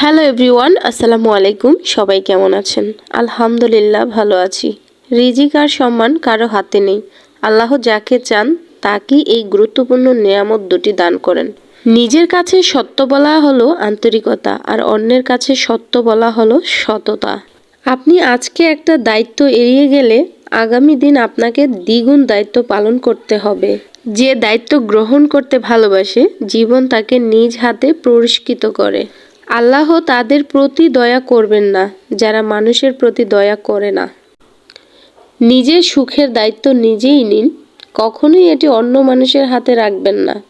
Hello everyone, আসসালামু আলাইকুম। সবাই কেমন আছেন? আলহামদুলিল্লাহ, ভালো আছি। রিজিক আর সম্মান কারও হাতে নেই। আল্লাহ যাকে চান, তাকেই এই গুরুত্বপূর্ণ নিয়ামত দুটি দান করেন। নিজের কাছে সত্য বলা হলো আন্তরিকতা, আর অন্যের কাছে সত্য বলা হলো সততা। আপনি আজকে একটা দায়িত্ব এড়িয়ে গেলে আগামী দিন আপনাকে দ্বিগুণ দায়িত্ব পালন করতে হবে। যে দায়িত্ব গ্রহণ করতে ভালোবাসে, জীবন তাকে নিজ হাতে পুরস্কৃত করে। আল্লাহ তাদের প্রতি দয়া করবেন না, যারা মানুষের প্রতি দয়া করে না। নিজের সুখের দায়িত্ব নিজেই নিন, কখনোই এটি অন্য মানুষের হাতে রাখবেন না।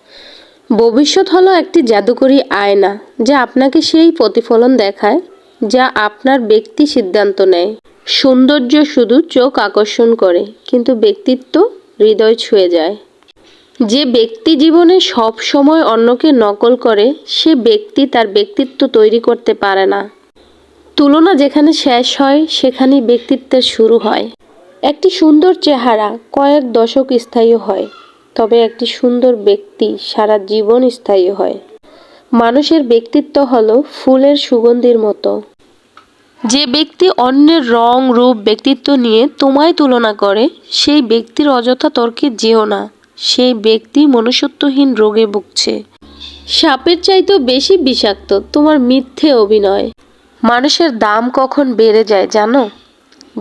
ভবিষ্যৎ হলো একটি জাদুকরী আয়না, যা আপনাকে সেই প্রতিফলন দেখায়, যা আপনার ব্যক্তি সিদ্ধান্ত নেয়। সৌন্দর্য শুধু চোখ আকর্ষণ করে, কিন্তু ব্যক্তিত্ব হৃদয় ছুঁয়ে যায়। যে ব্যক্তি জীবনে সব সময় অন্যকে নকল করে, সে ব্যক্তি তার ব্যক্তিত্ব তৈরি করতে পারে না। তুলনা যেখানে শেষ হয়, সেখানেই ব্যক্তিত্বের শুরু হয়। একটি সুন্দর চেহারা কয়েক দশক স্থায়ী হয়, তবে একটি সুন্দর ব্যক্তি সারা জীবন স্থায়ী হয়। মানুষের ব্যক্তিত্ব হলো ফুলের সুগন্ধির মতো। যে ব্যক্তি অন্যের রং, রূপ, ব্যক্তিত্ব নিয়ে তোমায় তুলনা করে, সেই ব্যক্তির অযথা তর্কে যেও না। সেই ব্যক্তি মনুষ্যত্বহীন রোগে ভুগছে। সাপের চাইতেও বেশি বিষাক্ত, তোমার মিথ্যে অভিনয়। মানুষের দাম কখন বেড়ে যায় জানো?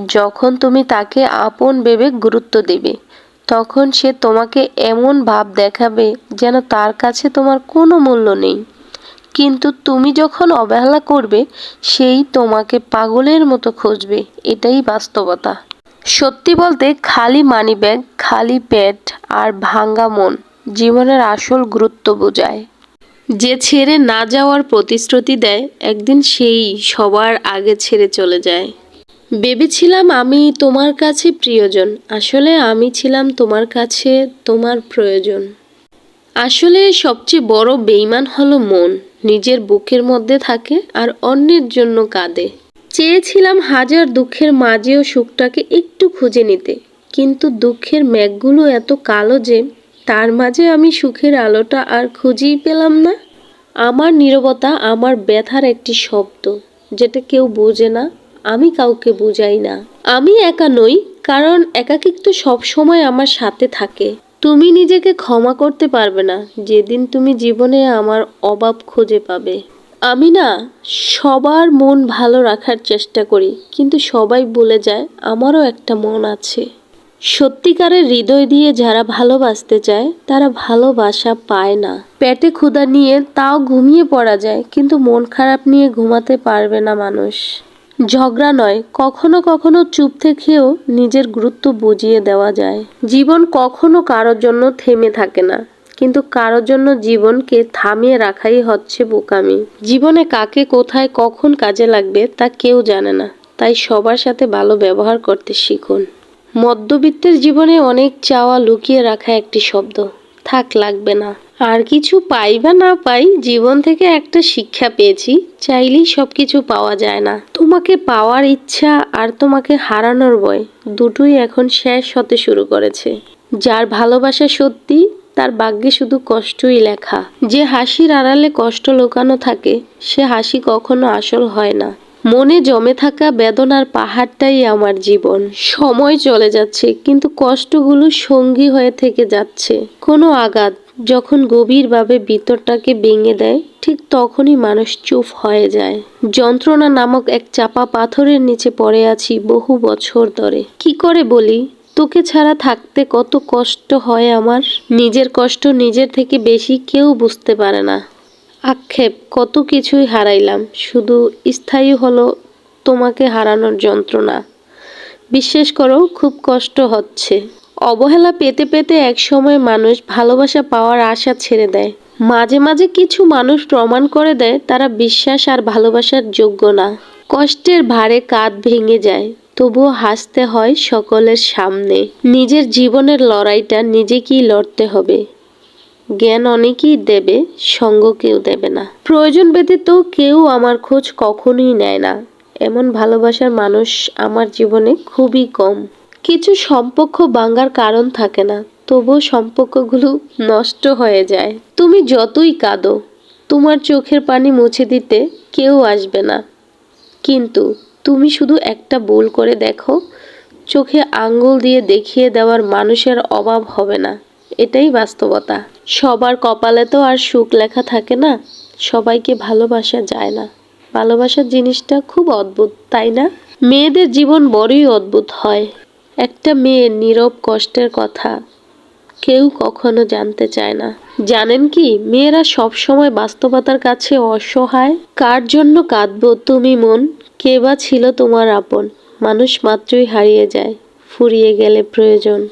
যখন তুমি তাকে আপন ভেবে গুরুত্ব দেবে, তখন সে তোমাকে এমন ভাব দেখাবে যেন তার কাছে তোমার কোনো মূল্য নেই। কিন্তু তুমি যখন অবহেলা করবে, সেই তোমাকে পাগলের মতো খুঁজবে, এটাই বাস্তবতা। সত্যি বলতে খালি মানি ব্যাগ, খালি পেট আর ভাঙ্গা মন জীবনের আসল গুরুত্ব বোঝায়। যে ছেড়ে না যাওয়ার প্রতিশ্রুতি দেয়, একদিন সেই সবার আগে ছেড়ে চলে যায়। ভেবেছিলাম আমি তোমার কাছে প্রিয়জন, আসলে আমি ছিলাম তোমার কাছে তোমার প্রয়োজন। আসলে সবচেয়ে বড় বেইমান হলো মন, নিজের বুকের মধ্যে থাকে আর অন্যের জন্য কাঁদে। চেয়েছিলাম হাজার দুঃখের মাঝেও সুখটাকে একটু খুঁজে নিতে। কিন্তু দুঃখের মেঘগুলো এত কালো যে তার মাঝে আমি সুখের আলোটা আর খুঁজেই পেলাম না। আমার নীরবতা, আমার ব্যথার একটি শব্দ যেটা কেউ বোঝে না, আমি কাউকে বোঝাই না। আমি একা নই, কারণ একাকিত্ব সব সময় আমার সাথে থাকে। তুমি নিজেকে ক্ষমা করতে পারবে না, যেদিন তুমি জীবনে আমার অভাব খুঁজে পাবে। আমি না সবার মন ভালো রাখার চেষ্টা করি, কিন্তু সবাই বলে যায়, আমারও একটা মন আছে। সত্যিকারের হৃদয় দিয়ে যারা ভালোবাসতে চায়, তারা ভালোবাসা পায় না। পেটে ক্ষুধা নিয়ে তাও ঘুমিয়ে পড়া যায়, কিন্তু মন খারাপ নিয়ে ঘুমাতে পারবে না মানুষ। ঝগড়া নয়, কখনো কখনো চুপ থেকেও নিজের গুরুত্ব বুঝিয়ে দেওয়া যায়। জীবন কখনো কারোর জন্য থেমে থাকে না। কিন্তু কারোর জন্য জীবনকে থামিয়ে রাখাই হচ্ছে বোকামি। জীবনে কাকে কোথায় কখন কাজে লাগবে তা কেউ জানে না, তাই সবার সাথে ভালো ব্যবহার করতে শিখুন। মধ্যবিত্তের জীবনে অনেক চাওয়া লুকিয়ে রাখা একটি শব্দ, থাক লাগবে না। আর কিছু পাই বা না পাই জীবন থেকে একটা শিক্ষা পেয়েছি, চাইলেই সব কিছু পাওয়া যায় না। তোমাকে পাওয়ার ইচ্ছা আর তোমাকে হারানোর ভয় দুটোই এখন শেষ হতে শুরু করেছে। যার ভালোবাসা সত্যি তার ভাগ্যে শুধু কষ্টই লেখা। যে হাসির আড়ালে কষ্ট লুকানো থাকে, সে হাসি কখনো আসল হয় না। মনে জমে থাকা বেদনার পাহাড়টাই আমার জীবন। সময় চলে যাচ্ছে, কিন্তু কষ্টগুলো সঙ্গী হয়ে থেকে যাচ্ছে। কোনো আঘাত যখন গভীরভাবে ভিতরটাকে ভেঙে দেয়, ঠিক তখনই মানুষ চুপ হয়ে যায়। যন্ত্রণা নামক এক চাপা পাথরের নিচে পড়ে আছি বহু বছর ধরে। কি করে বলি? তোকে ছাড়া থাকতে কত কষ্ট হয় আমার। নিজের কষ্ট নিজের থেকে বেশি কেউ বুঝতে পারে না। আক্ষেপ, কত কিছুই হারাইলাম। শুধু স্থায়ী হলো তোমাকে হারানোর যন্ত্রণা। বিশ্বাস করো, খুব কষ্ট হচ্ছে। অবহেলা পেতে পেতে একসময় মানুষ ভালোবাসা পাওয়ার আশা ছেড়ে দেয়। মাঝে মাঝে কিছু মানুষ প্রমাণ করে দেয়, তারা বিশ্বাস আর ভালোবাসার যোগ্য না। কষ্টের ভারে কাঁধ ভেঙে যায়। তবুও হাসতে হয় সকলের সামনে। নিজের জীবনের লড়াইটা নিজেকেই লড়তে হবে। জ্ঞান অনেকেই দেবে, সঙ্গ কেউ দেবে না। প্রয়োজন ব্যতীত কেউ আমার খোঁজ কখনোই নেয় না। এমন ভালোবাসার মানুষ আমার জীবনে খুবই কম। কিছু সম্পর্ক ভাঙ্গার কারণ থাকে না, তবুও সম্পর্কগুলো নষ্ট হয়ে যায়। তুমি যতই কাঁদো, তোমার চোখের পানি মুছে দিতে কেউ আসবে না। কিন্তু তুমি শুধু একটা ভুল করে দেখো। চোখে আঙ্গুল দিয়ে দেখিয়ে দেওয়ার মানুষের অভাব হবে না। এটাই বাস্তবতা। সবার কপালে তো আর সুখ লেখা থাকে না। সবাইকে ভালোবাসা যায় না। ভালোবাসার জিনিসটা খুব অদ্ভুত, তাই না? মেয়েদের জীবন বড়ই অদ্ভুত হয়। একটা মেয়ে নীরব কষ্টের কথা কেউ কখনো জানতে চায় না। জানেন কি, মেয়েরা সব সময় বাস্তবতার কাছে অসহায়। কার জন্য কাঁদবো, তুমি মন কে বা ছিল তোমার আপন? মানুষ মাত্রই হারিয়ে যায়, ফুরিয়ে গেলে প্রয়োজন।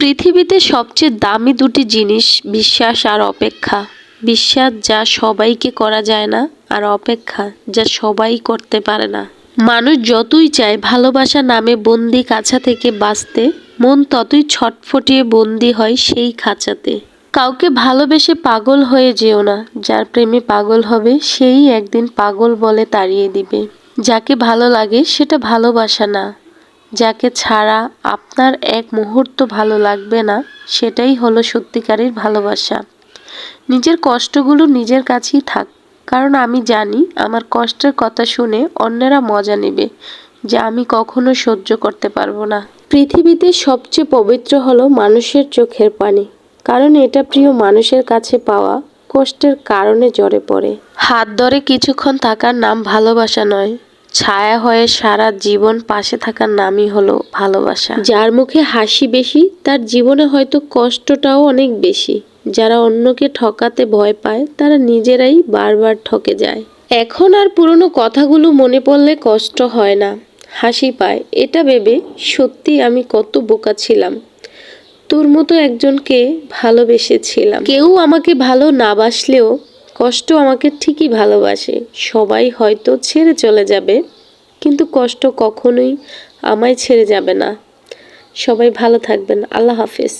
পৃথিবীতে সবচেয়ে দামি দুটি জিনিস, বিশ্বাস আর অপেক্ষা। বিশ্বাস যা সবাইকে করা যায় না আর অপেক্ষা যা সবাই করতে পারে না। মানুষ যতই চায় ভালোবাসা নামে বন্দি কাছা থেকে বাঁচতে, মন ততই ছটফটিয়ে বন্দি হয় সেই খাঁচাতে। কাউকে ভালোবেসে পাগল হয়ে যেও না, যার প্রেমে পাগল হবে, সেই একদিন পাগল বলে তাড়িয়ে দিবে। যাকে ভালো লাগে সেটা ভালোবাসা না। যাকে ছাড়া আপনার এক মুহূর্ত ভালো লাগবে না, সেটাই হলো সত্যিকারের ভালোবাসা। নিজের কষ্টগুলো নিজের কাছেই থাক, কারণ আমি জানি আমার কষ্টের কথা শুনে অন্যেরা মজা নেবে, যে আমি কখনো সহ্য করতে পারব না। পৃথিবীতে সবচেয়ে পবিত্র হলো মানুষের চোখের পানি, কারণ এটা প্রিয় মানুষের কাছে পাওয়া কষ্টের কারণে জ্বরে পড়ে। হাত ধরে কিছুক্ষণ থাকার নাম ভালোবাসা নয়। ছায়া হয়ে সারা জীবন পাশে থাকার নামই হলো ভালোবাসা। যার মুখে হাসি বেশি তার জীবনে হয়তো কষ্টটাও অনেক বেশি। যারা অন্যকে ঠকাতে ভয় পায় তারা নিজেরাই বারবার ঠকে যায়। এখন আর পুরনো কথাগুলো মনে পড়লে কষ্ট হয় না হাসি পায়। এটা ভেবে সত্যি আমি কত বোকা ছিলাম। তোর মতো একজনকে ভালোবেসেছিলাম। কেউ আমাকে ভালো না বাসলেও কষ্ট আমাকে ঠিকই ভালোবাসে। সবাই হয়তো ছেড়ে চলে যাবে, কিন্তু কষ্ট কখনোই আমায় ছেড়ে যাবে না। সবাই ভালো থাকবেন। আল্লাহ হাফেজ।